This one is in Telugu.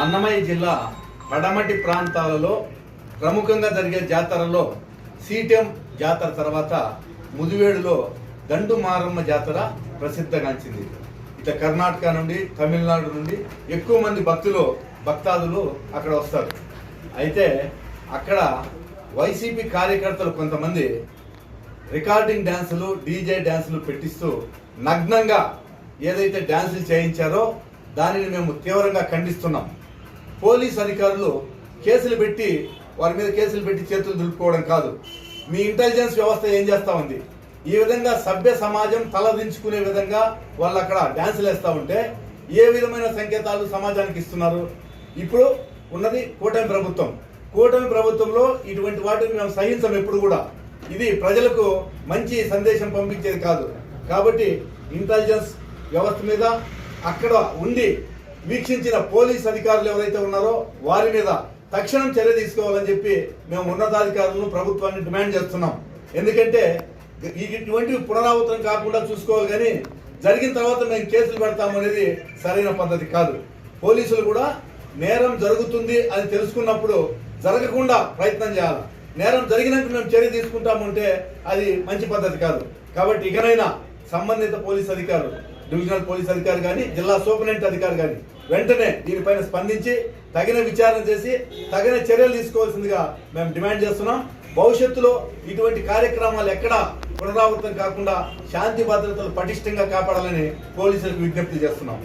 అన్నమయ్య జిల్లా పడమటి ప్రాంతాలలో ప్రముఖంగా జరిగే జాతరలో సీటెం జాతర తర్వాత ముదివేడులో దండు మారమ్మ జాతర ప్రసిద్ధగాంచింది. ఇక కర్ణాటక నుండి తమిళనాడు నుండి ఎక్కువ మంది భక్తులు భక్తాదులు అక్కడ వస్తారు. అయితే అక్కడ వైసీపీ కార్యకర్తలు కొంతమంది రికార్డింగ్ డ్యాన్సులు డీజే డ్యాన్సులు పెట్టిస్తూ నగ్నంగా ఏదైతే డ్యాన్సులు చేయించారో దానిని మేము తీవ్రంగా ఖండిస్తున్నాం. పోలీస్ అధికారులు కేసులు పెట్టి వారి మీద కేసులు పెట్టి చేతులు దులుపుకోవడం కాదు. మీ ఇంటెలిజెన్స్ వ్యవస్థ ఏం చేస్తూ ఉంది? ఈ విధంగా సభ్య సమాజం తలదించుకునే విధంగా వాళ్ళు అక్కడ డ్యాన్సులు వేస్తూ ఉంటే ఏ విధమైన సంకేతాలు సమాజానికి ఇస్తున్నారు? ఇప్పుడు ఉన్నది కూటమి ప్రభుత్వం. కూటమి ప్రభుత్వంలో ఇటువంటి వాటిని మేము సహించం ఎప్పుడు కూడా. ఇది ప్రజలకు మంచి సందేశం పంపించేది కాదు. కాబట్టి ఇంటెలిజెన్స్ వ్యవస్థ మీద అక్కడ ఉండి వీక్షించిన పోలీస్ అధికారులు ఎవరైతే ఉన్నారో వారి మీద తక్షణం చర్య తీసుకోవాలని చెప్పి మేము ఉన్నతాధికారులను ప్రభుత్వాన్ని డిమాండ్ చేస్తున్నాం. ఎందుకంటే ఇటువంటివి పునరావృతం కాకుండా చూసుకోవాలి కానీ జరిగిన తర్వాత మేము కేసులు పెడతాము అనేది సరైన పద్ధతి కాదు. పోలీసులు కూడా నేరం జరుగుతుంది అని తెలుసుకున్నప్పుడు జరగకుండా ప్రయత్నం చేయాలి. నేరం జరిగినాక మేము చర్య తీసుకుంటామంటే అది మంచి పద్ధతి కాదు. కాబట్టి ఇకనైనా సంబంధిత పోలీస్ అధికారులు డివిజనల్ పోలీస్ అధికారి కానీ జిల్లా సూపరింటెండెంట్ అధికారి కానీ వెంటనే దీనిపైన స్పందించి తగిన విచారణ చేసి తగిన చర్యలు తీసుకోవాల్సిందిగా మేము డిమాండ్ చేస్తున్నాం. భవిష్యత్తులో ఇటువంటి కార్యక్రమాలు ఎక్కడ పునరావృతం కాకుండా శాంతి భద్రతలు పటిష్టంగా కాపాడాలని పోలీసులకు విజ్ఞప్తి చేస్తున్నాం.